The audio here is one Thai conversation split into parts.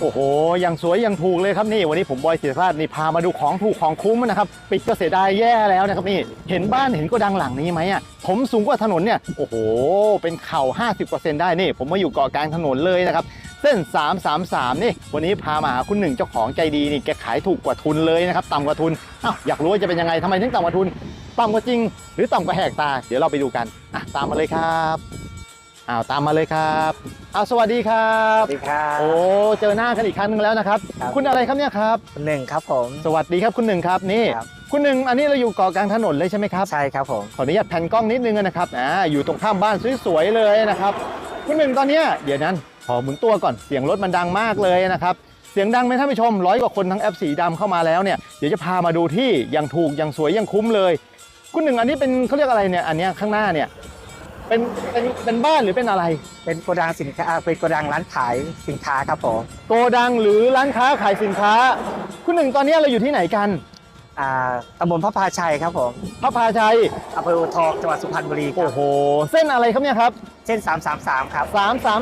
โอ้โห อย่างสวยอย่างถูกเลยครับนี่วันนี้ผมบอยศิริพาสนี่พามาดูของถูกของคุ้มนะครับปิดก็เสียดายแย่แล้วนะครับนี่เห็นบ้านเห็นโกดังหลังนี้ไหมอะผมสูงกว่าถนนเนี่ยโอ้โห เป็นเข่า 50%ได้นี่ ผมมาอยู่เกาะกลางถนนเลยนะครับเส้น 333 นี่ วันนี้พามาหาคุณหนึ่งเจ้าของใจดีนี่แกขายถูกกว่าทุนเลยนะครับต่ำกว่าทุนอ้าวอยากรู้ว่าจะเป็นยังไงทำไมถึงต่ำกว่าทุนต่ำกว่าจริง หรือต่ำกว่าแหกตา เดี๋ยวเราไปดูกันอะตามมาเลยครับ อ้าวตามมาเลยครับอ้าวสวัสดีครับ สวัสดีครับ โอ้เจอหน้ากันอีกครั้งหนึงแล้วนะครับ ครับ คุณอะไรครับเนี่ยครับ หนึ่งครับผม สวัสดีครับคุณหนึ่งครับนี่ ครับ คุณหนึ่งอันนี้เราอยู่เกาะกลางถนนเลยใช่ไหมครับ ใช่ครับผม ขออนุญาตแผ่นกล้องนิดนึงนะครับอ่าอยู่ตรงข้ามบ้านสวยๆเลยนะครับ คุณหนึ่งตอนเนี้ยเดี๋ยวนั้นขอหมุนตัวก่อนเสียงรถมันดังมากเลยนะครับ เสียงดังไหมท่านผู้ชมร้อยกว่าคนทั้งแอปสีดำเข้ามาแล้วเนี่ยเดี๋ยวจะพามาดูที่ยังถูกยังสวยยังคุ้มเลย คุณหนึ่งอันนี้เป็นเขาเรียกอะไรเนี่ยอันเนี้ยข้างหน้าเนี่ย เป็นเป็นเป็นบ้านหรือเป็นอะไร เป็นโกดังสินค้าเป็นโกดังร้านขายสินค้าครับผมโกดังหรือร้านค้าขายสินค้า คุณหนึ่งตอนเนี้ยเราอยู่ที่ไหนกันอ่าตำบลพระพาชัยครับผมพระพาชัยอำเภออูทองจังหวัดสุพรรณบุรีครัโอ้บโห เส้นอะไรครับเนี่ยครับเส้น 333 ครับ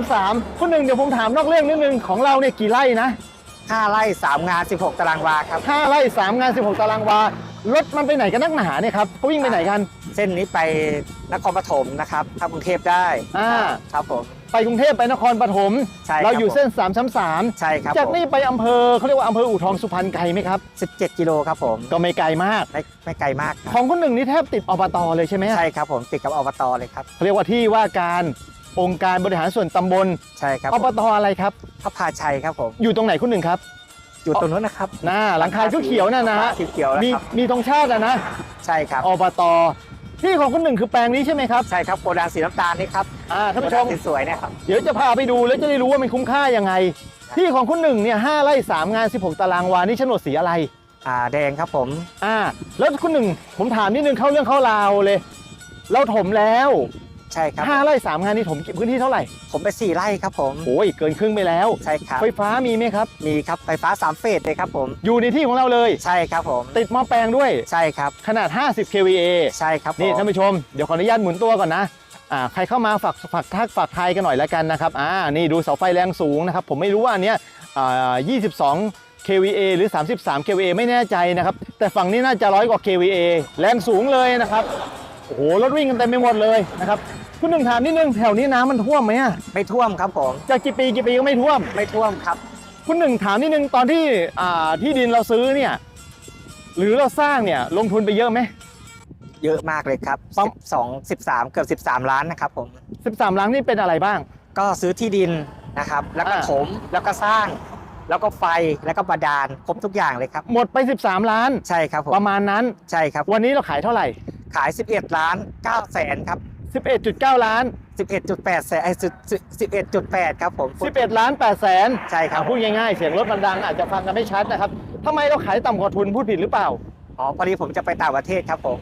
333คุณหนึ่งเดี๋ยวผมถามนอกเรื่องนิดนึงของเราเนี่ยกี่ไร่นะ5 ไร่ 3 งาน 16 ตารางวาครับ5ไร่3งาน 16 ตารางวารถมันไปไหนกันนักหนาเนี่ยครับเขาวิ่งไปไหนกัน เส้นนี้ไปนครปฐมนะครับทางกรุงเทพได้อ่า ครับผม ไปกรุงเทพไปนครปฐมใช่ครับ เราอยู่เส้นใช่ครับ333จากผมนี่ไปอำเภอเขาเรียกว่าอำเภออู่ทองสุพรรณไกลไหมครับ17 กิโลครับผมก็ไม่ไกลมาก ไม่ไม่ไกลมากครับของคุณหนึ่งนี่แทบติดอบตเลยใช่ไหมใช่ครับผมติดกับอบตเลยครับ เขาเรียกว่าที่ว่าการองค์การบริหารส่วนตำบลใช่ครับอบตอะไรครับ พระพาชัยครับผม อยู่ตรงไหนคุณหนึ่งครับอยู่ตรงนู้นนะครับหน้าหลังคาเขียวๆนั่นนะฮะเขียวๆนะมีครับมีธงชาติอะนะใช่ครับอบต ที่ของคุณหนึ่งคือแปลงนี้ใช่ไหมครับ ใช่ครับโกดังสีน้ำตาลนี่ครับอ่าท่านผู้ชมโกดังสวยๆเนะครับ เดี๋ยวจะพาไปดูแล้วจะได้รู้ว่ามันคุ้มค่ายังไง ที่ของคุณหนึ่งเนี่ยห้าไร่สามงาน 16 ตารางวานี่โฉนดสีอะไร อ่าแดงครับผม อ่า แล้วคุณหนึ่งผมถามนิดนึงเข้าเรื่องเข้าราวเลย เราถมแล้ว ใช่ครับห้าไร่สามงานนี่ถมพื้นที่เท่าไหร่ ผมไปสี่ไร่ครับผมโอ้ยเกินครึ่งไปแล้ว ใช่ครับ ไฟฟ้ามีไหมครับ มีครับไฟฟ้าสามเฟสเลยครับผม อยู่ในที่ของเราเลย ใช่ครับผม ติดหม้อแปลงด้วย ใช่ครับ ขนาด 50 kVA ใช่ครับผมนี่ท่านผู้ชม เดี๋ยวขออนุญาตหมุนตัวก่อนนะอ่าใครเข้ามาฝากฝากทักฝากทายกันหน่อยแล้วกันนะครับอ่านี่ดูเสาไฟแรงสูงนะครับ ผมไม่รู้ว่าอันเนี้ยอ่า22 kVA หรือ 33 kVA ไม่แน่ใจนะครับ แต่ฝั่งนี้น่าจะร้อยกว่า kVA แรงสูงเลยนะครับ โอ้โหรถวิ่งกันเต็มไปหมดเลยนะครับคุณหนึ่งถามนิดนึงแถวนี้น้ำมันท่วมไหมอะไม่ท่วมครับผมจากกี่ปีกี่ปีก็ไม่ท่วม ไม่ท่วมครับ คุณหนึ่งถามนิดนึงตอนที่อ่าที่ดินเราซื้อเนี่ยหรือเราสร้างเนี่ยลงทุนไปเยอะไหม เยอะมากเลยครับปั๊ม 12 13 เกือบ 13 ล้านนะครับผม 13ล้านนี่เป็นอะไรบ้าง ก็ซื้อที่ดินนะครับ แล้วก็อ่า ถม แล้วก็สร้าง แล้วก็ไฟ แล้วก็บาดาล ครบทุกอย่างเลยครับ หมดไป 13 ล้าน ใช่ครับผม ประมาณนั้น ใช่ครับ วันนี้เราขายเท่าไหร่ ขาย 11 ล้าน9แสนครับ 11.9 ล้าน 11.8แสนไอ้11.8 ครับผม11 ล้าน8แสนใช่ครับพูดง่ายๆ เสียงรถมันดังอาจจะฟังกันไม่ชัดนะครับทำไมเราขายต่ำกว่าทุนพูดผิดหรือเปล่า อ๋อพอดีผมจะไปต่างประเทศครับผม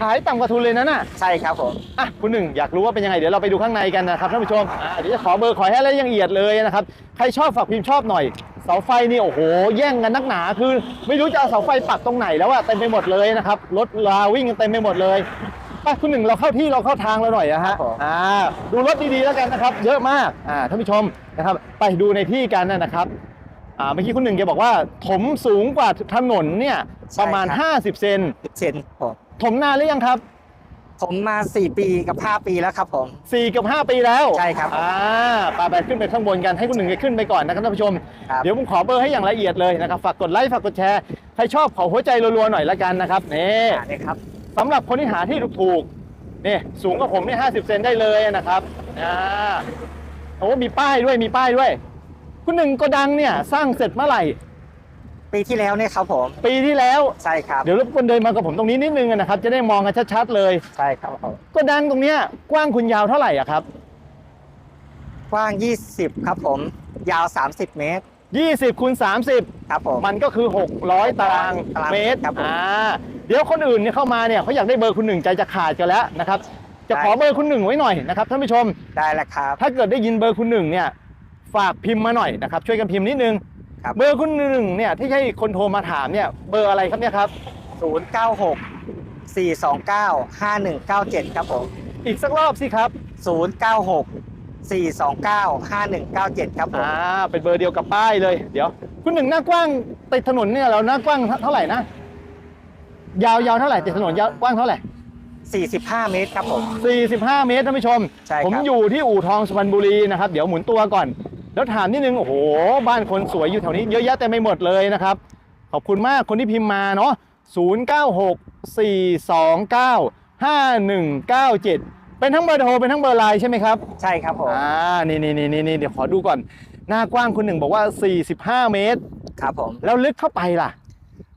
ขายต่ำกว่าทุนเลยนะน่ะใช่ครับผมอะคุณหนึ่งอยากรู้ว่าเป็นยังไงเดี๋ยวเราไปดูข้างในกันนะครับท่านผู้ชมอ่าเดี๋ยวจะขอเบอร์ขอให้ละเอียดเลยนะครับใครชอบฝากพิมพ์ชอบหน่อยเสาไฟนี่โอ้โห แย่งกันนักหนาคือ ไม่รู้จะเอาเสาไฟปักตรงไหนแล้วอะเต็มไปหมดเลยนะครับรถลาวิ่งกันเต็มไปหมดเลยไปคุณหนึ่งเราเข้าที่เราเข้าทางเราหน่อยอะฮะครับผมอ่าดูรถดีๆแล้วกันนะครับ เยอะมากอ่าท่านผู้ชมนะครับ ไปดูในที่กันนะครับอ่าเมื่อกี้คุณหนึ่งแกบอกว่า ถมสูงกว่าถนนเนี่ยประมาณ 50 เซนเซน ผมถมนานหรือยังครับ ผมมา 4 ปีกับ 5 ปีแล้วครับผมสี่กับห้าปีแล้วใช่ครับอ่าไปไปขึ้นไปข้างบนกันให้คุณหนึ่งแกขึ้นไปก่อนนะครับท่านผู้ชม ครับเดี๋ยวผมขอเบอร์ให้อย่างละเอียดเลยนะครับ ฝากกดไลค์ฝากกดแชร์ ใครชอบขอหัวใจรัวๆหน่อยละกันนะครับนี่อ่าเนี่ยครับ สำหรับคนที่หาที่ถูกๆนี่สูงกว่าผมนี่ห้าสิบเซนได้เลยนะครับอ่าโอ้มีป้ายด้วยมีป้ายด้วย คุณหนึ่งโก็ดังเนี่ยสร้างเสร็จเมื่อไหร่ ปีที่แล้วเนี่ยครับผม ปีที่แล้วใช่ครับ เดี๋ยวรบกวนเดินมากับผมตรงนี้นิดนึงนะครับ จะได้มองกันชัดๆเลยใช่ครับผมโก็ดังตรงเนี้ยกว้างคุณยาวเท่าไหร่อะครับ กว้าง 20 ครับผม ยาว 30 เมตร 20คูณ30 ครับผม มันก็คือ 600 ตารางตารางเมตรครับผม อ่าเดี๋ยวคนอื่นเนี่ยเข้ามาเนี่ยเขาอยากได้เบอร์คุณหนึ่งใจจะขาดกันแล้วนะครับ จะขอเบอร์คุณหนึ่งไว้หน่อยนะครับท่านผู้ชม ได้แล้วครับ ถ้าเกิดได้ยินเบอร์คุณหนึ่งเนี่ยฝากพิมพ์มาหน่อยนะครับช่วยกันพิมพ์นิดนึง ครับ เบอร์คุณหนึ่งเนี่ยที่ให้คนโทรมาถามเนี่ยเบอร์อะไรครับเนี่ยครับ096 429 5197ครับผมอีกสักรอบสิครับ096 429 5197ครับผมอ่าเป็นเบอร์เดียวกับป้ายเลยเดี๋ยว คุณหนึ่งหน้ากว้างติดถนนเนี่ยเราหน้ากว้างเท่าไหร่นะ ยาวยาวเท่าไหร่ติดถนนยาวกว้างเท่าไหร่45เมตรครับผม45 เมตรท่านผู้ชม ใช่ครับ ผมอยู่ที่อู่ทองสุพรรณบุรีนะครับ เดี๋ยวหมุนตัวก่อน แล้วถามนิดนึงโอ้โห บ้านคนสวยอยู่แถวนี้เยอะแยะเต็มไปหมดเลยนะครับ ขอบคุณมากคนที่พิมพ์มาเนาะ096 429 5197 เป็นทั้งเบอร์โทรเป็นทั้งเบอร์ไลน์ใช่ไหมครับ ใช่ครับผม อ่านี่นี่นี่นี่เดี๋ยวขอดูก่อน หน้ากว้างคุณหนึ่งบอกว่า 45 เมตร ครับผม แล้วลึกเข้าไปล่ะ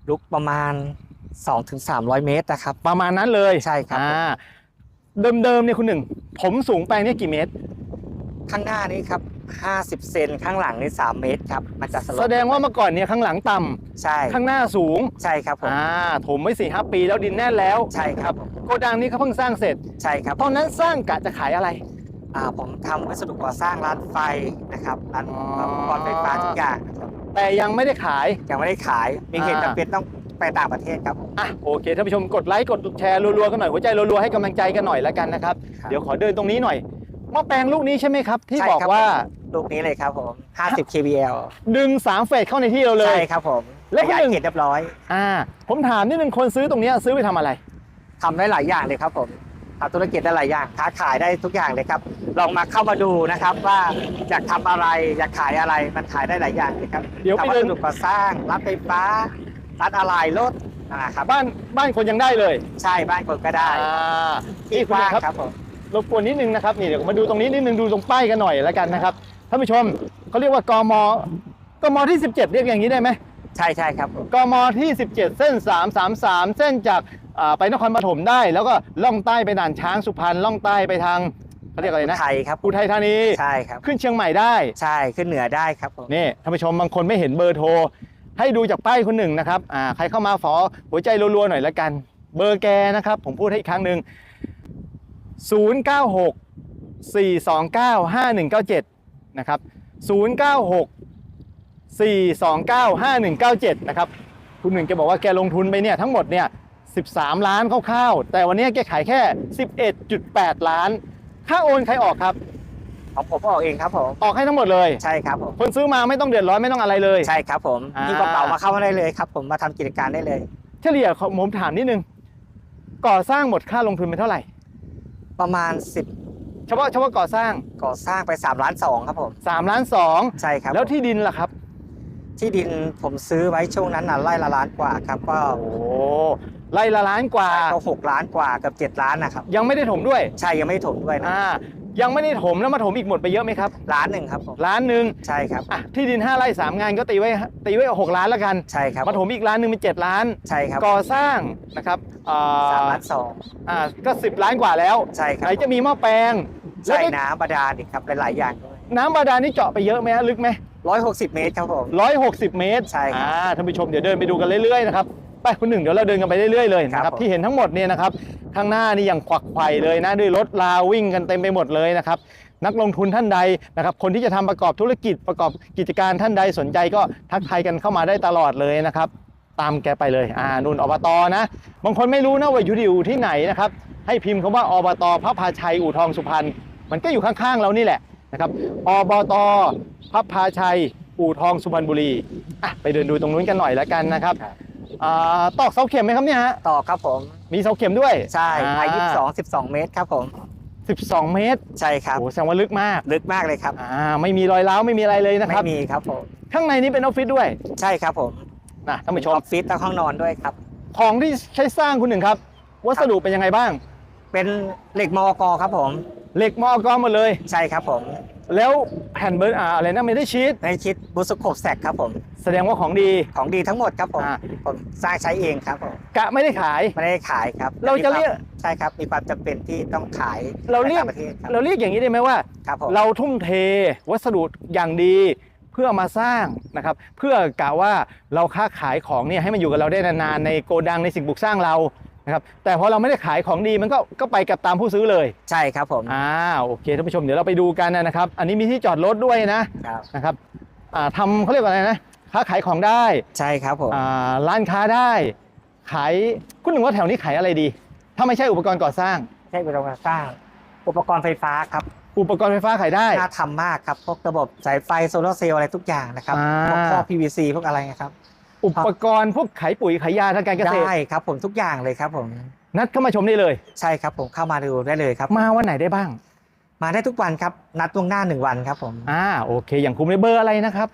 ลุกประมาณ 2-300 เมตรนะครับ ประมาณนั้นเลยใช่ครับอ่าเดิมๆเนี่ยคุณหนึ่ง ผมสูงไปเนี่ยกี่เมตร ข้างหน้านี้ครับ 50 เซนข้างหลังนี่3เมตรครับมันจะสลบแสดงว่าเมื่อก่อนเนี่ยข้างหลังต่ำใช่ข้างหน้าสูงใช่ครับผมอ่าถมไว้สี่ห้าปีแล้วดินแน่นแล้วใช่ครับผมโกดังนี้เขาเพิ่งสร้างเสร็จ ใช่ครับตอนนั้นสร้างกะจะขายอะไร อ่าผมทำวัสดุก่อสร้างร้านไฟนะครับร้านอ๋อ อุปกรณ์ไฟฟ้าทุกอย่างนะครับแต่ยังไม่ได้ขาย ยังไม่ได้ขายมีเหตุอ่าจำเป็นต้องไปต่างประเทศครับผมอะโอเคท่านผู้ชมกดไลค์กดแชร์รัวๆกันหน่อยหัวใจรัวๆให้กำลังใจกันหน่อยแล้วกันนะครับ ครับ เดี๋ยวขอเดินตรงนี้หน่อย หม้อแปลงลูกนี้ใช่ไหมครับ ที่ใช่บอกครับว่าลูกนี้เลยครับผม50 kVL ดึงสามเฟสเข้าในที่เราเลใช่ยครับผมแล้แล้ววคนย้าหยนึ่งเขตเรียบร้อย อ่า ผมถามนิดนึงคนซื้อตรงเนี้ยซื้อไปทำอะไรทำได้หลายอย่างเลยครับผมทำธุรกิจได้หลายอย่างค้าขายได้ทุกอย่างเลยครับ ลองมาเข้ามาดูนะครับว่าอยากทำอะไรอยากขายอะไรมันขายได้หลายอย่างเลยครับเดี๋ยวไปทำวัเดินสดุก่อสร้างรับไฟฟ้ารัดอะไรรถนะครับบ้านบ้านคนยังได้เลย ใช่บ้านคนก็ได้อ่าที่นี่กคุณว้างครับครับผม รบกวนนิดนึงนะครับนี่เดี๋ยวมาดูตรงนี้นิดนึงดูตรงป้ายกันหน่อยแล้วกันนะครับท่านผู้ชมเขาเรียกว่ากมกมที่ 17 เรียกอย่างนี้ได้ไหมใช่ใช่ครับผมกมที่ 17 เส้น 333 เส้นจากอ่าไปนครปฐมได้ แล้วก็ล่องใต้ไปด่านช้างสุพรรณล่องใต้ไปทางเขาเรียกอะไรนะไทยครับอุทัยธานีใช่ครับ ขึ้นเชียงใหม่ได้ใช่ขึ้นเหนือได้ครับผมนี่ท่านผู้ชมบางคนไม่เห็นเบอร์โทร ให้ดูจากป้ายคนหนึ่งนะครับอ่าใครเข้ามาฝอหัวใจรัวๆหน่อยละกัน เบอร์แกนะครับ ผมพูดให้อีกครั้งหนึ่ง 096 429 5197 นะครับ 096 429 5197 นะครับ คุณหนึ่งแกบอกว่าแกลงทุนไปเนี่ยทั้งหมดเนี่ย 13 ล้านคร่าวๆ แต่วันนี้แกขายแค่ 11.8 ล้าน ค่าโอนใครออกครับ ของผมออกเองครับผม ออกให้ทั้งหมดเลย ใช่ครับผม คนซื้อมาไม่ต้องเดือดร้อนไม่ต้องอะไรเลย ใช่ครับผมอ่า มีกระเป๋ามาเข้ามาได้เลยครับ ผมมาทำกิจการได้เลย เฉลี่ยผมถามนิดนึง ก่อสร้างหมดค่าลงทุนไปเท่าไหร่ ประมาณเฉพาะเฉพาะก่อสร้าง10ก่อสร้างไป3ล้าน2ครับผม3ล้านใช่ครับ2แล้วที่ดินล่ะครับ ที่ดินผมซื้อไว้ช่วงนั้นน่ะไร่ละล้านกว่าครับก็โอ้ไร่ละล้านกว่า ก็หกล้านกว่าเกือบเจ็ดล้านนะครับยังไม่ได้ถมด้วย ใช่ยังไม่ได้ถมด้วยนะอ่า ยังไม่ได้ถมแล้วมาถมอีกหมดไปเยอะไหมครับล้านหนึ่งครับผมล้านหนึ่งใช่ครับ อะที่ดิน5ไร่3งานก็ตีไว้ตีไว้หกล้านแล้วกันใช่ครับมาถมอีกล้านหนึ่งเป็นเจ็ดล้าน ใช่ครับก่อสร้างนะครับอ่าสามล้านสองอ่าก็10ล้านกว่าแล้วใช่ครัไหนจะมีหม้อแปลงแล้วใช่ก็น้ำบาดาลอีกครับหลายๆอย่างด้วยน้ำบาดาลนี่เจาะไปเยอะไหมฮะลึกไหมร้อยหกสิบเมตรครับผม160เมตรใช่ครับอ่าท่านผู้ชมเดี๋ยวเดินไปดูกันเรื่อยๆนะครับ ไปคุณหนึ่งเดี๋ยวเราเดินกันไปเรื่อยๆเลยนะคครัรับบผม ที่เห็นทั้งหมดเนี่ยนะครับข้างหน้านี่ยังขวักไขว่เลยนะด้วยรถลาวิ่งกันเต็มไปหมดเลยนะครับนักลงทุนท่านใดนะครับคนที่จะทำประกอบธุรกิจประกอบกิจการท่านใดสนใจก็ทักทายกันเข้ามาได้ตลอดเลยนะครับ ตามแกไปเลยอ่านุ่นอบตนะ บางคนไม่รู้นะว่าอยู่ที่อยู่ที่ไหนนะครับ ให้พิมพ์คำว่าอบตพระพาชัยอู่ทองสุพรรณมันก็อยู่ข้างๆเรานี่แหละนะครับอบตพระพาชัยอู่ทองสุพรรณบุรีอะไปเดินดูตรงนู้นกันหน่อยแล้วกันนะครับ อ่าตอกเสาเข็มไหมครับเนี่ยฮะต่อครับผม มีเสาเข็มด้วยใช่ภายยี่สิบสอ่องสิบสองเมตรครับผม 12 เมตรใช่ครับ โอ้แสดงว่าลึกมากลึกมากเลยครับ อ่าไม่มีรอยร้าวไม่มีอะไรเลยนะคไม่รับ มีครับผม ข้างในนี้เป็นออฟฟิศด้วยใช่ครับผมนะท่านมีผู้ชอม อฟฟิศและห้องนอนด้วยครับ ของที่ใช้สร้างคุณหนึ่งครับ วัสดุเป็นยังไงบ้าง เป็นเหล็กมอกครับผม เหล็กมอกรหมดเลย ใช่ครับผม แล้วแผ่นเบิร์นอ่าอะไรนะไม่ได้ชีตในชิดบุสโคบแซกครับผม แสดงว่าของดี ของดีทั้งหมดครับผม อ่า ผมสร้างใช้เองครับผมกะไม่ได้ขาย ไม่ได้ขายครับเราจะเรียก ใช่ครับ มีความจำเป็นที่ต้องขายเราเรียกในต่างประเทศครับเราเรียกอย่างนี้ได้ไหมว่า ครับผม เราทุ่มเทวัสดุอย่างดีเพื่อมาสร้างนะครับเพื่อกะว่าเราค้าขายของเนี่ยให้มันอยู่กับเราได้นานๆในโกดังในสิ่งปลูกสร้างเรา นะครับแต่พอเราไม่ได้ขายของดีมันก็ก็ไปกับตามผู้ซื้อเลยใช่ครับผม อ่าโอเคท่านผู้ชมเดี๋ยวเราไปดูกันนะครับ อันนี้มีที่จอดรถด้วยนะครับ นะครับอ่าทำเขาเรียกว่าอะไรนะค้าขายของได้ใช่ครับผม อ่าร้านค้าได้ ขายคุณหนึ่งว่าแถวนี้ขายอะไรดี ถ้าไม่ใช่อุปกรณ์ก่อสร้าง ใช่อุปกรณ์สร้าง อุปกรณ์ไฟฟ้าครับอุปกรณ์ไฟฟ้าขายได้ น่าทำมากครับ พวกระบบสายไฟโซลาร์เซลล์อะไรทุกอย่างนะครับ อ่า พวกท่อ PVC พวกอะไรนะครับ อุปกรณ์พวกขายปุ๋ยขายยาทางการเกษตรได้ครับผมทุกอย่างเลยครับผมนัดเข้ามาชมได้เลยใช่ใช่ครับผมเข้ามาดูได้เลยครับ มาวันไหนได้บ้าง มาได้ทุกวันครับ นัดล่วงหน้า1วันครับผมอ่าโอเค อย่างคุ้มในเบอร์อะไรนะครับ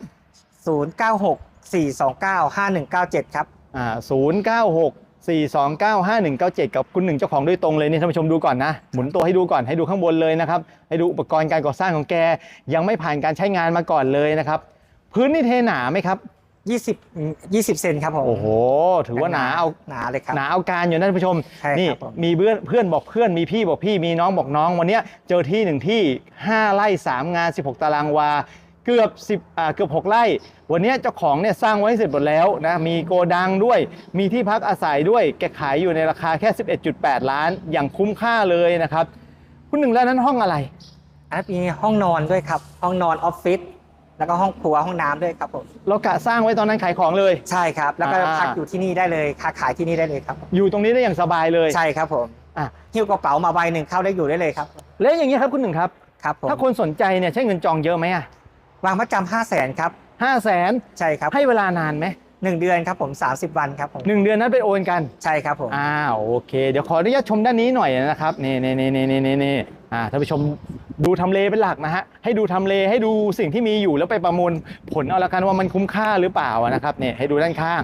096 429 5197 ครับอ่าศูนย์เก้าหกสี่สองเก้าห้าหนึ่งเก้าเจ็ดกับคุณหนึ่งเจ้าของโดยตรงเลยนี่ท่านผู้ชมดูก่อนนะ หมุนตัวให้ดูก่อนให้ดูข้างบนเลยนะครับ ให้ดูอุปกรณ์การก่อสร้างของแก ยังไม่ผ่านการใช้งานมาก่อนเลยนะครับ พื้นนี่เทหนาไหมครับ 20 20 เซนครับผม โอ้โห ถือว่าหนาเอาหนาเลยครับ หนาเอาการอยู่นะท่านผู้ชม ใช่ครับนี่ ผม มีเพื่อนเพื่อนบอกเพื่อนมีพี่บอกพี่มีน้องบอกน้อง วันเนี้ยเจอที่หนึ่งที่ 5 ไร่ 3 งาน 16 ตารางวา เกือบ10อ่าเกือบ 6 ไร่ วันเนี้ยเจ้าของเนี่ยสร้างไว้เสร็จหมดแล้วนะ มีโกดังด้วย มีที่พักอาศัยด้วย แกขายอยู่ในราคาแค่ 11.8 ล้าน อย่างคุ้มค่าเลยนะครับ คุณหนึ่งแล้วนั้นห้องอะไร อันนั้นมีห้องนอนด้วยครับ ห้องนอนออฟฟิศ แล้วก็ห้องครัวห้องน้ำด้วยครับผมเรากะสร้างไว้ตอนนั้นขายของเลย ใช่ครับ แล้วก็อ่า พักอยู่ที่นี่ได้เลยค้าขายที่นี่ได้เลยครับอยู่ตรงนี้ได้อย่างสบายเลยใช่ครับผมอะหิ้วกระเป๋ามาใบหนึ่งเข้าได้อยู่ได้เลยครับแล้วอย่างนี้ยครับคุณหนึ่งครับ ครับผมถ้าคนสนใจเนี่ยใช้เงินจองเยอะไหมอะวางมัดจำห้าแสนครับห้าแสนใช่ครับให้เวลานานไหม หนึ่งเดือนครับผม30 วันครับผมหนึ่งเดือนนั้นไปโอนกัน ใช่ครับผมอ่าโอเค เดี๋ยวขออนุญาตชมด้านนี้หน่อยนะครับนี่นี่นี่นี่นี่นี่นี่อ่าท่านผู้ชมดูทำเลเป็นหลักนะฮะให้ดูทำเลให้ดูสิ่งที่มีอยู่แล้วไปประมวลผลเอาละกันว่ามันคุ้มค่าหรือเปล่านะครับนี่ให้ดูด้านข้าง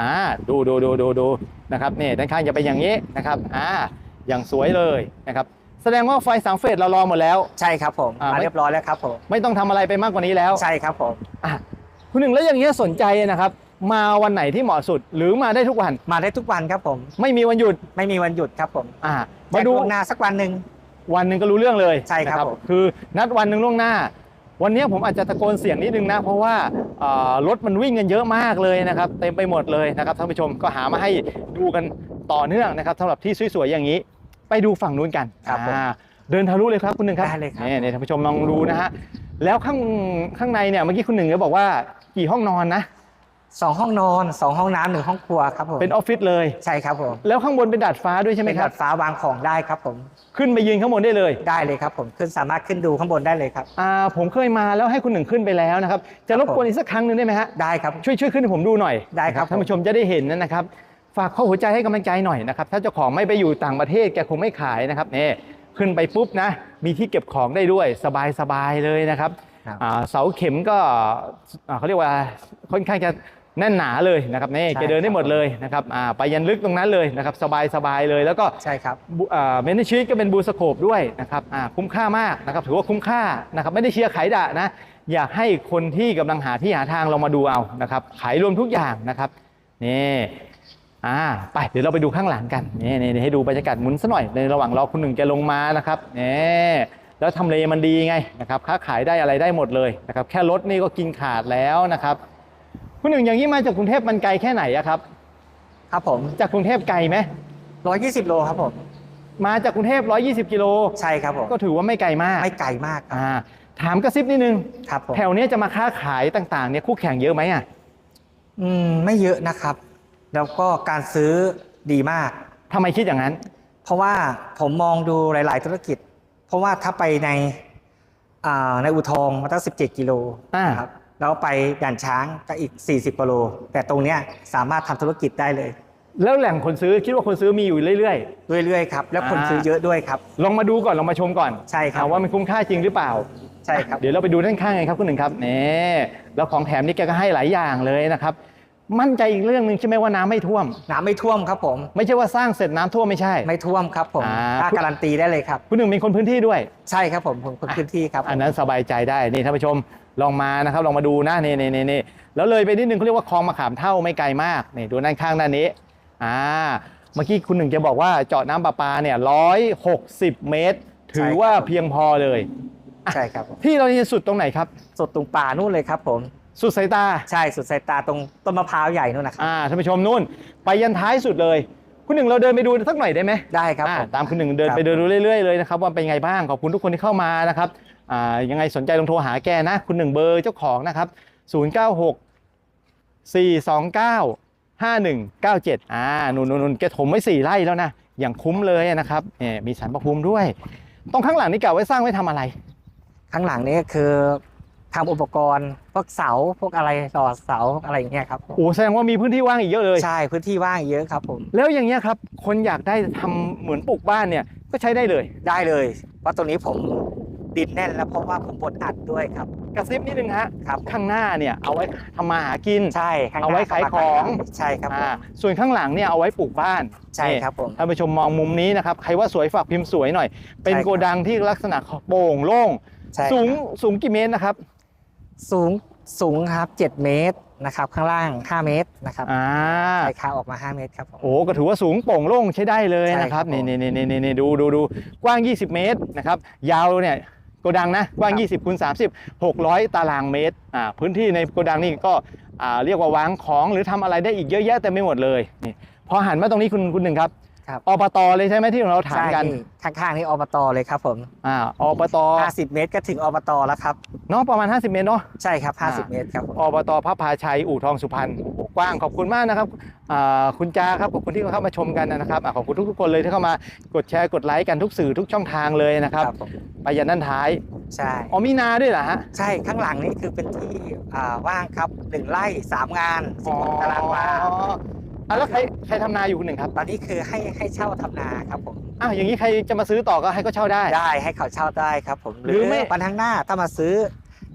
อ่าดูดูดูดูดูนะครับนี่ด้านข้างจะเป็นอย่างนี้นะครับอ่าอย่างสวยเลยนะครับแสดงว่าไฟสามเฟสเรารอหมดแล้ว ใช่ครับผมอ่ามาไม่เรียบร้อยแล้วครับผมไม่ต้องทำอะไรไปมากกว่านี้แล้วใช่ครับผมอะคุณหนึ่งแล้วอย่างเงี้ยสนใจนะครับ มาวันไหนที่เหมาะสุด หรือมาได้ทุกวัน มาได้ทุกวันครับผม ไม่มีวันหยุดไม่มีวันหยุดครับผมอ่ามามาดูดูล่วงหน้าสักวันหนึ่งวันหนึ่งก็รู้เรื่องเลยใช่ครับนะผมคือนัดวันหนึ่งล่วงหน้า วันนี้ผมอาจจะตะโกนเสียงนิดนึงนะ เพราะว่าเอ่อรถมันวิ่งกันเยอะมากเลยนะครับ เต็มไปหมดเลยนะครับท่านผู้ชมก็หามาให้ดูกันต่อเนื่องนะครับสำหรับที่สวยๆอย่างนี้ ไปดูฝั่งนู้นกันครับผมอ่าเดินทะลุเลยครับคุณหนึ่งครับได้เลยครับนี่นี่ท่านผู้ชมลองดูนะฮะแล้วข้างข้างในเนี่ยเมื่อกี้คุณหนึ่งก็บอกว่ากี่ห้องนอนนะ สองห้องนอนสองห้องน้ำหนึ่งห้องครัวครับผมเป็นออฟฟิศเลย ใช่ครับผมแล้วข้างบนเป็นดาดฟ้าด้วยใช่ไหมเป็นครัดาบ ดฟ้าวางของได้ครับผมขึ้นไปยืนข้างบนได้เลยได้เลยครับผมขึ้นสามารถขึ้นดูข้างบนได้เลยครับ อ่าผมเคยมาแล้วให้คุณหนึ่งขึ้นไปแล้วนะครับ จะรบกวนผมอีกสักครั้งหนึ่งได้ไหมฮะ ได้ครับ ช่วยช่วยขึ้นให้ผมดูหน่อยได้ครับท่านผู้ชมจะได้เห็นนะครับ ฝากข้อหัวใจให้กำลังใจหน่อยนะครับ ถ้าเจ้าของไม่ไปอยู่ต่างประเทศแกคงไม่ขายนะครับเนี่ยขึ้นไปปุ๊บนะ มีที่เก็บของได้ด้วยสบายสบายเลยนะครับครับ อ่าเสาเข็มก็อ่าเขาเรียกว่าค่อนข้างจะ แน่นหนาเลยนะครับนี่ใช่แกเดินได้ครับหมดเลยนะครับอ่าไปยันลึกตรงนั้นเลยนะครับสบายสบายเลยแล้วก็ใช่ครับเมนชีตก็เป็นบูสโคปด้วยนะครับอ่าคุ้มค่ามากนะครับถือว่าคุ้มค่านะครับไม่ได้เชียร์ขายดะนะอยากให้คนที่กำลังหาที่หาทางลองมาดูเอานะครับขายรวมทุกอย่างนะครับนี่อ่าไปเดี๋ยวเราไปดูข้างหลังกันนี่นี่ให้ดูบรรยากาศหมุนซะหน่อยในระหว่างรอคุณหนึ่งแกลงมานะครับนี่แล้วทำเลมันดีไงนะครับค้าขายได้อะไรได้หมดเลยนะครับแค่รถนี่ก็กินขาดแล้วนะครับ คุณหนึ่งอย่างนี้มาจากกรุงเทพมันไกลแค่ไหนอะครับ ครับผมจากกรุงเทพไกลไหม120 โลครับผมมาจากกรุงเทพ120 กิโล ใช่ครับผมก็ถือว่าไม่ไกลมากไม่ไกลมากครับอ่าถามกระซิบนิดนึง ครับผมแถวเนี้ยจะมาค้าขายต่างๆเนี่ยคู่แข่งเยอะไหมอะอืมไม่เยอะนะครับ แล้วก็การซื้อดีมาก ทำไมคิดอย่างนั้น เพราะว่าผมมองดูหลาย ๆ ธุรกิจ เพราะว่าถ้าไปในอ่าในอุทองมันตั้ง17 กิโลอ่าครับ แล้วไปด่านช้างก็อีก 40กิโลแต่ตรงเนี้ยสามารถทำธุรกิจได้เลย แล้วแหล่งคนซื้อคิดว่าคนซื้อมีอยู่เรื่อย เรื่อยๆครับ แล้วคนอ่า ซื้อเยอะด้วยครับ ๆ ลองมาดูก่อนลองมาชมก่อนใช่ครับอ่าว่ามันคุ้มค่าจริงหรือเปล่า ใช่ครับ เดี๋ยวเราไปดูด้านข้างกันครับคุณหนึ่งครับนี่แล้วของแถมนี่แกก็ให้หลายอย่างเลยนะครับ มั่นใจอีกเรื่องหนึ่งใช่ไหมว่าน้ำไม่ท่วม น้ำไม่ท่วมครับผม ไม่ใช่ว่าสร้างเสร็จน้ำท่วมไม่ใช่ ไม่ท่วมครับผมอ่ากล้าการันตีได้เลยครับ คุณหนึ่งเป็นคนพื้นที่ด้วย ใช่ครับผมผมคนพื้นที่ครับ อันนั้นสบายใจได้นี่ท่านผู้ชม ลองมานะครับลองมาดูนะนี่นี่นี่นี่แล้วเลยไปนิดนึงเขาเรียกว่าคลองมะขามเท่าไม่ไกลมากนี่ดูด้านข้างด้านนี้อ่าเมื่อกี้คุณหนึ่งจะบอกว่าเจาะน้ำประปาเนี่ยร้อยหกสิบเมตร ถือว่าเพียงพอเลยใช่ครับผมที่เราจะสุดตรงไหนครับ สุดตรงป่านู่นเลยครับผมสุดสายตาใช่สุดสายตาตรงต้นมะพร้าวใหญ่นู่นนะครับอ่าท่านผู้ชมนู่น ไปยันท้ายสุดเลย คุณหนึ่งเราเดินไปดูสักหน่อยได้ไหมได้ครับอ่าผมตามคุณหนึ่งเดินครับไปเดินดูเรื่อยๆเลยนะครับว่าเป็นไงบ้างขอบคุณทุกคนที่เข้ามานะครับอ่า ยังไงสนใจลองโทรหาแกนะ คุณหนึ่งเบอร์เจ้าของนะครับ 096 429 5197อ่านุ่นนุ่นนุ่นแกถมไว้4ไร่แล้วนะ อย่างคุ้มเลยนะครับเนี่ยมีสารประภูมิด้วย ตรงข้างหลังนี่กะไว้สร้างไว้ทำอะไร ข้างหลังนี้ก็คือทำอุปกรณ์พวกเสาพวกอะไรต่อเสาอะไรอย่างเงี้ยครับผมโอ้แสดงว่ามีพื้นที่ว่างอีกเยอะเลยใช่พื้นที่ว่างเยอะครับผมแล้วอย่างเงี้ยครับ คนอยากได้ทำเหมือนปลูกบ้านเนี่ยก็ใช้ได้เลยได้เลยเพราะตรงนี้ผม ดินแน่นแล้วเพราะว่าผมบดอัดด้วยครับ กระซิบนิดนึงฮะครับข้างหน้าเนี่ยเอาไว้ทำมาหากิน ใช่ข้งหน้เอาไว้ขายของ ใช่ครับผมอ่าส่วนข้างหลังเนี่ยเอาไว้ปลูกบ้านใช่ครับผมท่านผู้ชมมองมุมนี้นะครับใครว่าสวยฝากพิมพ์สวยหน่อย เป็นใช่ครับ โกดังที่ลักษณะโปร่งโล่งใช่ครับสูงสูงกี่เมตรนะครับสูงสูงครับ 7 เมตรนะครับ ข้างล่าง 5 เมตรนะครับอ่าใช้คาออกมา 5 เมตรครับผม โอ้ก็ถือว่าสูงโปร่งโล่งใช้ได้เลยใช่นะครับครับนี่ผมนี่นี่นี่นี่ดูดูดูกว้าง 20 เมตรนะครับ ยาวเนี่ย โกดังนะกว้าง 20คูณ30 600 ตารางเมตรอ่าพื้นที่ในโกดังนี่ก็อ่าเรียกว่าวางของหรือทำอะไรได้อีกเยอะแยะเต็มไปหมดเลยนี่พอหันมาตรงนี้คุณคุณหนึ่งครับ ครับอบตเลยใช่ไหมที่เราถามใช่กันนี่ข้างๆนี่อบตเลยครับผมอ่าอบต50 เมตรก็ถึงอบตแล้วครับเนาะประมาณ 50 เมตรเนาะใช่ครับอ่า50 เมตรครับผมอบตพระพาชัยอู่ทองสุพรรณโอ้โหกว้างขอบคุณมากนะครับอ่าคุณจาครับขอบคุณที่เข้ามาชมกันนะครับอะขอบคุณทุกๆคนเลยที่เข้ามากดแชร์กดไลค์กันทุกสื่อทุกช่องทางเลยนะครับผมไปยันด้านท้ายใช่อ๋อมีนาด้วยเหรอฮะใช่ข้างหลังนี่คือเป็นที่อ่าว่างครับหนึ่งไร่สามงานสิบหกตารางวา อ๋ออะแล้วใครใครทำนาอยู่คุณหนึ่งครับตอนนี้คือให้ให้เช่าทำนาครับผมอ้าวอย่างนี้ใครจะมาซื้อต่อก็ให้เขาเช่าได้ ได้ให้เขาเช่าได้ครับผมหรือไม่ วันข้างหน้าถ้ามาซื้อ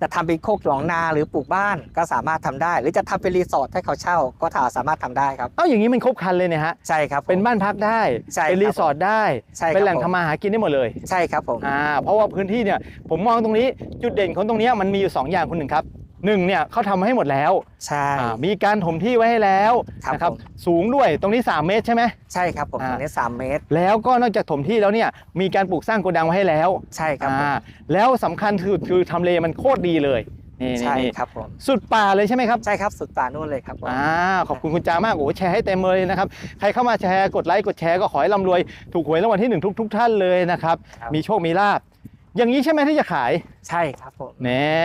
จะทำเป็นโคกหลวงนาหรือปลูกบ้านก็สามารถทำได้ หรือจะทำเป็นรีสอร์ทให้เขาเช่าก็ถาสามารถทำได้ครับ เอ้าอย่างนี้มันครบครันเลยเนี่ยฮะใช่ครับผม เป็นบ้านพักได้ใช่ครับ เป็นรีสอร์ทได้ใช่ครับเป็นแหล่งผมทำมาหากินได้หมดเลยใช่ครับผมอ่าเพราะว่าพื้นที่เนี่ยผมมองตรงนี้จุดเด่นของตรงเนี้ยมันมีอยู่สองอย่างคุณหนึ่งครับ หนึ่งเนี่ยเขาทำให้หมดแล้วใช่อ่ามีการถมที่ไว้ให้แล้วครับนะครับผมสูงด้วยตรงนี้ 3 เมตรใช่ไหมใช่ครับผมอ่าตรงนี้สามเมตร แล้วก็นอกจากถมที่แล้วเนี่ยมีการปลูกสร้างโกดังไว้ให้แล้ว ใช่ครับผมอ่าแล้วสำคัญคือคือทำเลมันโคตรดีเลยนี่นี่ใช่นี่ครับผมสุดป่าเลยใช่ไหมครับใช่ครับสุดป่านู่นเลยครับผมอ่าขอบคุณคุณจามากโอ้โหแชร์ให้เต็มเลยนะครับใครเข้ามาแชร์กดไลค์กดแชร์ก็ขอให้ร่ำรวยถูกหวยรางวัลที่หนึ่งทุกทุกท่านเลยนะครับครับมีโชคมีลาบอย่างนี้ใช่ไหมที่จะขายใช่ครับผมแน่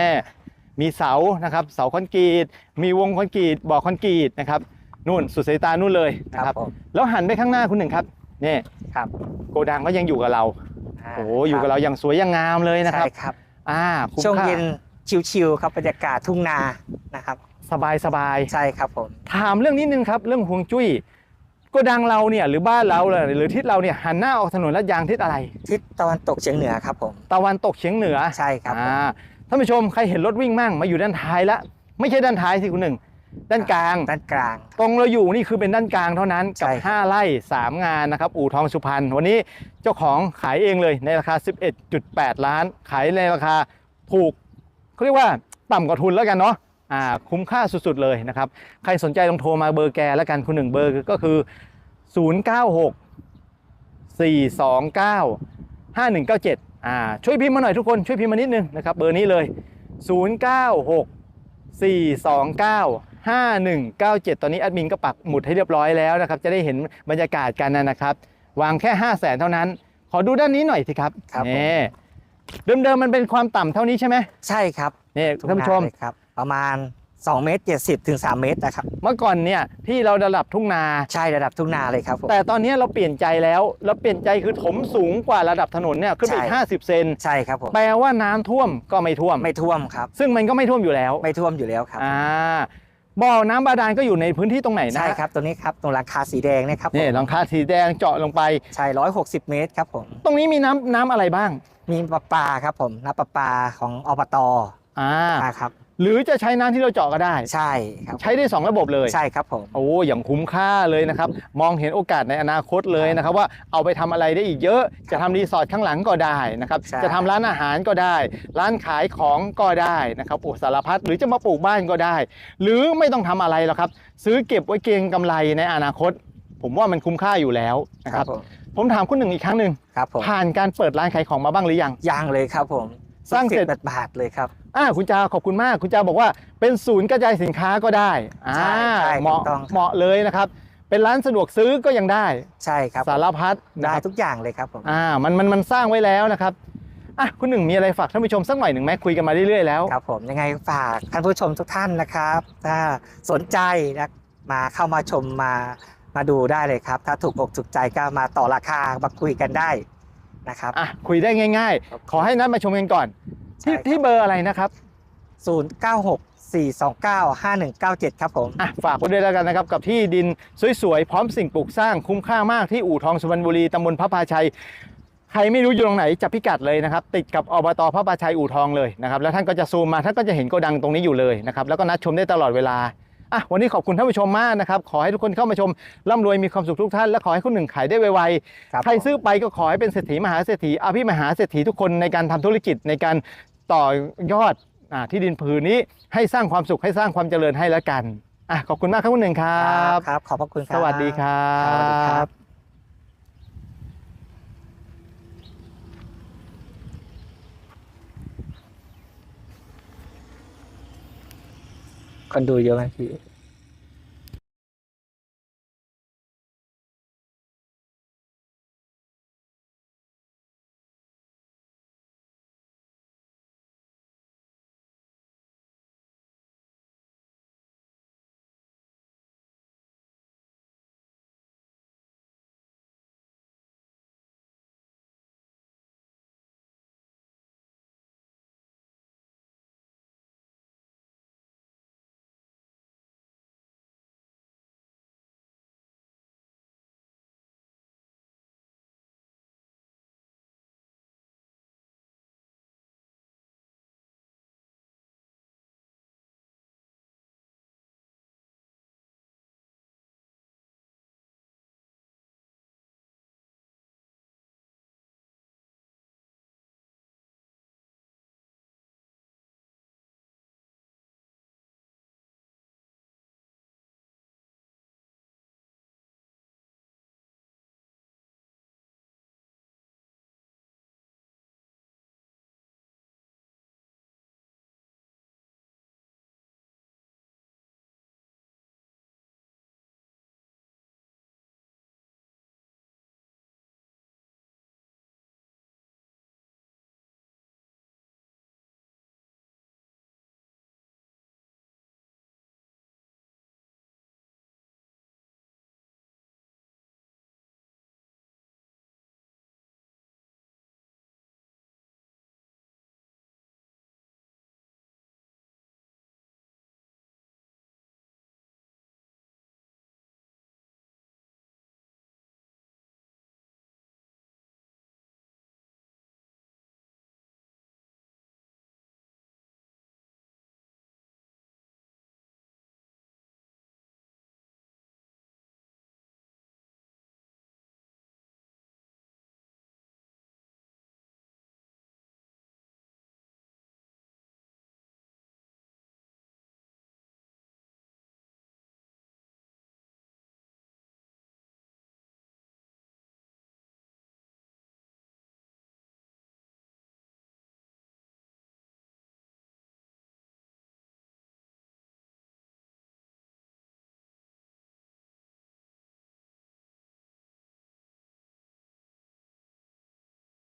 มีเสานะครับ เสาคอนกรีต มีวงคอนกรีตบ่อคอนกรีตนะครับนู่นสุดสายตานู่นเลยคนะรับครับ ผมแล้วหันไปข้างหน้าคุณหนึ่งครับนี่ครับโกดังก็ยังอยู่กับเราาโอ้โหอยู่กับเราอย่างสวยอย่างงามเลยนะครับใช่ครับ อ่าคุ้มช่วงค่าเย็นชิวๆครับบรรยากาศทุ่งนานะครับ สบายสบายใช่ครับผมถามเรื่องนิดนึงครับ เรื่องฮวงจุ้ยโกดังเราเนี่ยหรือบ้านเราเลยหรือทิศเราเนี่ยหันหน้าออกถนนลาดยางทิศอะไร ทิศตะวันตกเฉียงเหนือครับผม ตะวันตกเฉียงเหนือใช่ครับผม อ่า ท่านผู้ชมใครเห็นรถวิ่งมั่งมาอยู่ด้านท้ายละไม่ใช่ด้านท้ายสิคุณหนึ่งด้านกลาง ด้านกลาง ตรงเราอยู่นี่คือเป็นด้านกลางเท่านั้น กับใช่ครับ5 ไร่ 3 งานนะครับ อู่ทองสุพรรณวันนี้เจ้าของขายเองเลยในราคา 11.8 ล้าน ขายในราคาถูกเขาเรียกว่าต่ำกว่าทุนแล้วกันเนาะอ่าคุ้มค่าสุดๆเลยนะครับ ใครสนใจลองโทรมาเบอร์แกแล้วกันคุณหนึ่งเบอร์ก็คือ 096 429 5197 อ่าช่วยพิมพ์มาหน่อยทุกคนช่วยพิมพ์มานิดนึงนะครับเบอร์นี้เลย 096 429 5197 ตอนนี้แอดมินก็ปักหมุดให้เรียบร้อยแล้วนะครับ จะได้เห็นบรรยากาศกันนะครับ วางแค่ 5 0 0แสนเท่านั้น ขอดูด้านนี้หน่อยสิครับครับผม นี่เดิมๆมันเป็นความต่ำเท่านี้ใช่ไหมใช่ครับนี่ทุ่งท่านผู้ชม เลยครับ ประมาณ 2เมตร70ถึง3เมตรนะครับ เมื่อก่อนเนี่ยที่เราระดับทุ่งนา ใช่ระดับทุ่งนาเลยครับผม แต่ตอนนี้เราเปลี่ยนใจแล้วเราเปลี่ยนใจคือถมสูงกว่าระดับถนนเนี่ยขึ้นไปอีกใช่ 50 เซนใช่ครับผมแปลว่าน้ำท่วมก็ไม่ท่วม ไม่ท่วมครับ ซึ่งมันก็ไม่ท่วมอยู่แล้วไม่ท่วมอยู่แล้วครับ อ่าบ่อน้ำบาดาลก็อยู่ในพื้นที่ตรงไหนนะใช่ครับตรงนี้ครับตรงหลังคาสีแดงเนี่ยครับผมนี่หลังคาสีแดงเจาะลงไป ใช่160 เมตรครับผม ตรงนี้มีน้ำน้ำอะไรบ้างมีประปาครับผมน้ำประปาของอบตอ่า นะครับ หรือจะใช้น้ำที่เราเจาะก็ได้ ใช่ครับใช้ได้2ระบบเลยใช่ครับผมโอ้อย่างคุ้มค่าเลยนะครับ มองเห็นโอกาสในอนาคตเลยนะครับ ว่าเอาไปทำอะไรได้อีกเยอะจะทำรีสอร์ทข้างหลังก็ได้นะครับ ใช่ จะทำร้านอาหารก็ได้ ร้านขายของก็ได้นะครับโอ้สารพัดหรือจะมาปลูกบ้านก็ได้ หรือไม่ต้องทำอะไรหรอกครับ ซื้อเก็บไว้เก็งกำไรในอนาคต ผมว่ามันคุ้มค่าอยู่แล้วนะครับ ผมผมถามคุณหนึ่งอีกครั้งหนึ่งครับผมผ่านการเปิดร้านขายของมาบ้างหรือยัง ยังเลยครับผม สร้างเสร็จบาทเลยครับอ่าคุณจาขอบคุณมาก คุณจาบอกว่าเป็นศูนย์กระจายสินค้าก็ได้อ่าใช่ใช่เหมาะถูกต้องครับเหมาะเลยนะครับ เป็นร้านสะดวกซื้อก็ยังได้ ใช่ครับสารพัดนะได้ครับทุกอย่างเลยครับผมอ่ามันมันมันสร้างไว้แล้วนะครับอะคุณหนึ่งมีอะไรฝากท่านผู้ชมสักหน่อยหนึ่งไหมคุยกันมาเรื่อยๆแล้วครับผมยังไงฝากท่านผู้ชมทุกท่านนะครับ ถ้าสนใจนะมาเข้ามาชมมามาดูได้เลยครับ ถ้าถูกอกถูกใจก็มาต่อราคามาคุยกันได้ นะครับอะคุยได้ง่ายครับ ๆ ขอให้นัดมาชมกันก่อนใช่ที่ครับ ที่เบอร์อะไรนะครับ096 429 5197 ครับผม อะฝากไว้ด้วยแล้วกันนะครับ กับที่ดินสวยๆ พร้อมสิ่งปลูกสร้างคุ้มค่ามากที่อู่ทองสุพรรณบุรีตำบลพระพาชัย ใครไม่รู้อยู่ตรงไหนจับพิกัดเลยนะครับ ติดกับอบตพระพาชัยอู่ทองเลยนะครับแล้วท่านก็จะซูมมาท่านก็จะเห็นโกดังตรงนี้อยู่เลยนะครับแล้วก็นัดชมได้ตลอดเวลา อะวันนี้ขอบคุณท่านผู้ชมมากนะครับ ขอให้ทุกคนเข้ามาชมร่ำรวยมีความสุขทุกท่าน และขอให้คนหนึ่งขายได้ไวๆครับใครซื้อไปก็ขอให้เป็นเศรษฐีมหาเศรษฐีอภิมหาเศรษฐีทุกคนในการทำธุรกิจในการต่อยอดอาที่ดินผืนนี้ให้สร้างความสุขให้สร้างความเจริญให้แล้วกันอะขอบคุณมากครับคุณหนึ่งครับ ครับ ขอบพระคุณคสรับวัสดีครัสวัสดีครับ kan dua jalan sih.